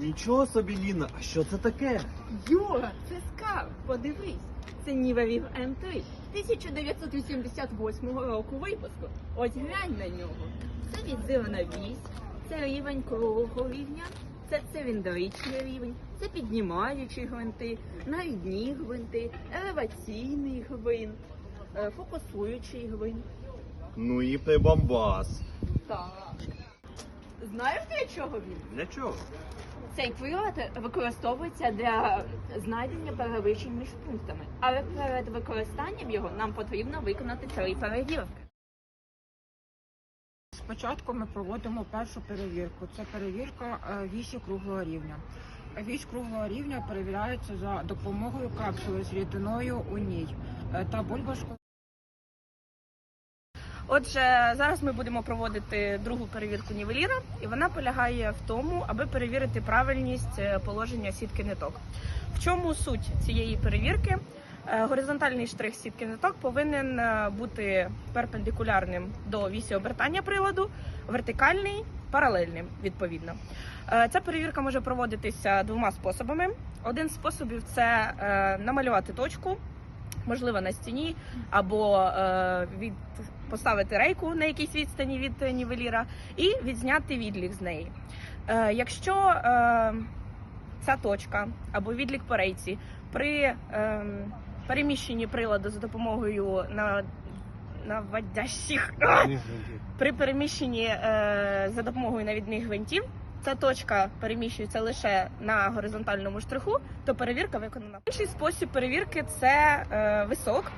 Нічого собі, Ліна, а що це таке? Юра, це скарб, подивись. Це Ніварів М3 1988 року випуску. Ось глянь на нього. Це відзивана вісь, це рівень круглого рівня, це циліндричний рівень, це піднімаючі гвинти, навідні гвинти, елеваційний гвинт, е, фокусуючий гвинт. Ну і прибамбас. Так. Знаєш для чого він? Для чого? Цей прилад використовується для знайдення перевищень між пунктами, але перед використанням його нам потрібно виконати три перевірки. Спочатку ми проводимо першу перевірку. Це перевірка е, вісі круглого рівня. Вісь круглого рівня перевіряється за допомогою капсули з рідиною у ній е, та бульбашкою. Отже, зараз ми будемо проводити другу перевірку нівеліра, і вона полягає в тому, аби перевірити правильність е, положення сітки ниток. В чому суть цієї перевірки? Е, Горизонтальний штрих сітки ниток повинен е, бути перпендикулярним до вісі обертання приладу, вертикальний паралельним відповідно. Ця перевірка може проводитися двома способами. Один з способів це намалювати точку, можливо, на стіні, або е, від поставити рейку на якійсь відстані від нівеліра і відзняти відлік з неї. Е, якщо е, ця точка або відлік по рейці при е, переміщенні приладу за допомогою на наводящих при переміщенні е, за допомогою навідних гвинтів. Ця точка переміщується лише на горизонтальному штриху, то перевірка виконана. Інший спосіб перевірки це е, висок.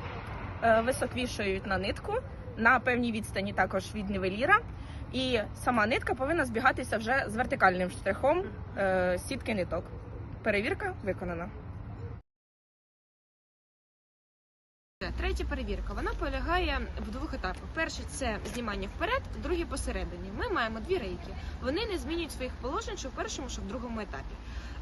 Е, висок вішають на нитку на певній відстані також від нівеліра. І сама нитка повинна збігатися вже з вертикальним штрихом е, сітки ниток. Перевірка виконана. Третя перевірка вона полягає в двох етапах. Перший це знімання вперед, другий посередині. Ми маємо дві рейки. Вони не змінюють своїх положень, що в першому, що в другому етапі.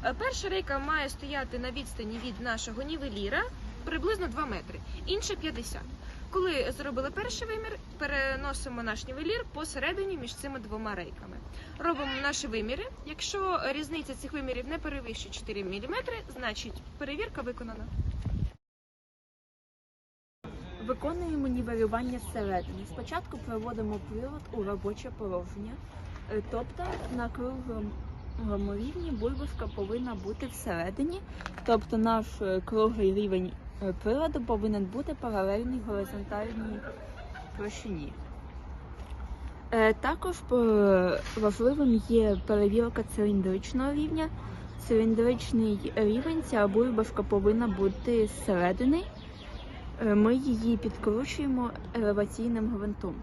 Е, Перша рейка має стояти на відстані від нашого нівеліра приблизно 2 метри, інша 50. Коли зробили перший вимір, переносимо наш нівелір посередині між цими двома рейками. Робимо наші виміри. Якщо різниця цих вимірів не перевищує 4 мм, значить перевірка виконана. Виконуємо нівелювання зсередини. Спочатку проводимо прилад у робоче положення, Е, тобто на круглому рівні бульбашка повинна бути всередині, тобто наш е, круглий рівень е, приладу повинен бути паралельний горизонтальній площині. Також важливим є перевірка циліндричного рівня. Циліндричний рівень ця бульбашка повинна бути зсередини. Е, Ми її підкручуємо елеваційним гвинтом.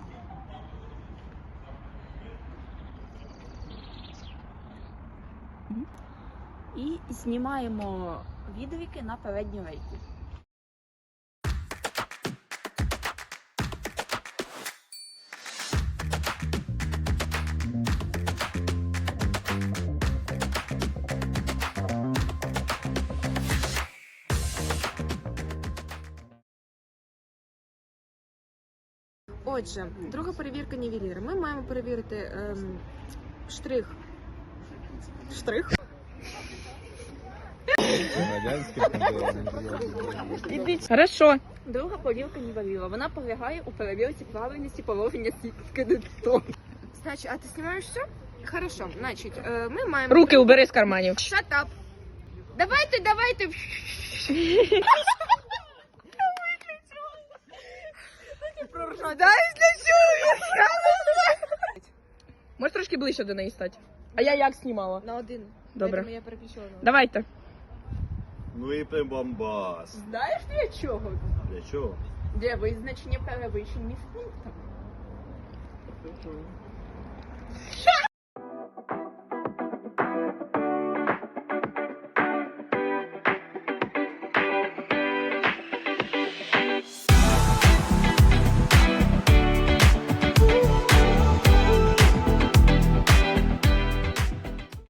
І знімаємо відвіки на передню рейку. Отже, друга перевірка нівеліра. Ми маємо перевірити ем, штрих. Штрих. Хорошо. Друга перевірка нівеліра. Вона полягає у перевірці правильності положення сітки ниток. Значить, а ти знімаєш все? Хорошо. Значить, е, ми маємо. Руки убери з карманів. Shut up. Давайте, давайте. Можеш трошки ближче до неї стати? А я як знімала? На один. Добре. Поэтому я переключила на один. Давайте. Ну і прибамбас. Знаєш для чого? Для чого? Для визначення перевищення пунктами.